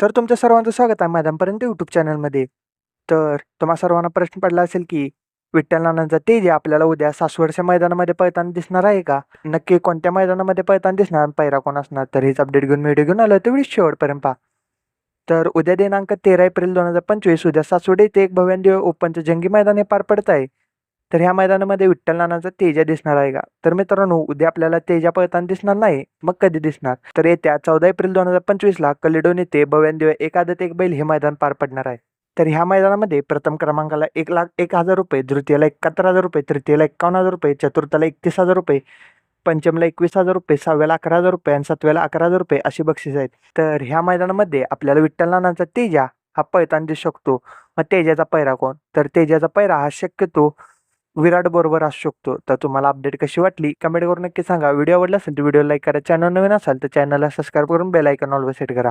तर तुमचं सर्वांचं स्वागत आहे मैदानपर्यंत यूट्यूब चॅनलमध्ये तर तुम्हा सर्वांना प्रश्न पडला असेल की विठ्ठल नानांचा तेज आपल्याला उद्या सासवडच्या मैदानामध्ये पळताना दिसणार आहे का? नक्की कोणत्या मैदानामध्ये पळताना दिसणार पैरा कोण असणार? तर हेच अपडेट घेऊन व्हिडिओ घेऊन आलो तर व्हिडिओ शेवटपर्यंत पहा. तर उद्या दिनांक तेरा एप्रिल दोन हजार पंचवीस उद्या सासवड येथे एक भव्यांदी ओपनचं जंगी मैदान हे पार पडत आहे. तर ह्या मैदानामध्ये विठ्ठल नानांचा तेजा दिसणार आहे का? तर मित्रांनो उद्या आपल्याला तेजा पळताना दिसणार नाही मग कधी दिसणार? तर येत्या चौदा एप्रिल दोन हजार पंचवीसला कलिडोन येथे भव्यांदिव एकादत एक बैल हे मैदान पार पडणार आहे. तर ह्या मैदानामध्ये प्रथम क्रमांकाला एक लाख एक हजार रुपये द्वितीयला एकाहत्तर हजार रुपये तृतीयला एक्कावन्न हजार रुपये चतुर्थाला एकतीस हजार रुपये पंचमला एकवीस हजार रुपये सहाव्याला अकरा हजार रुपये आणि सातव्याला अकरा हजार रुपये अशी बक्षीस आहेत. तर ह्या मैदानामध्ये आपल्याला विठ्ठल नानांचा तेजा हा पळताना दिसू शकतो. मग तेजाचा पैरा कोण? तर तेजाचा पैरा हा शक्यतो विराट बरोबर असू शकतो. तर तुम्हाला अपडेट कशी वाटली? कमेंट करून नक्की सांगा. व्हिडिओ आवडला असेल तर व्हिडिओ लाईक करा. चॅनल नवीन असाल तर चॅनलला सबस्क्राईब करून बेल आयकॉन ऑलवेज सेट करा.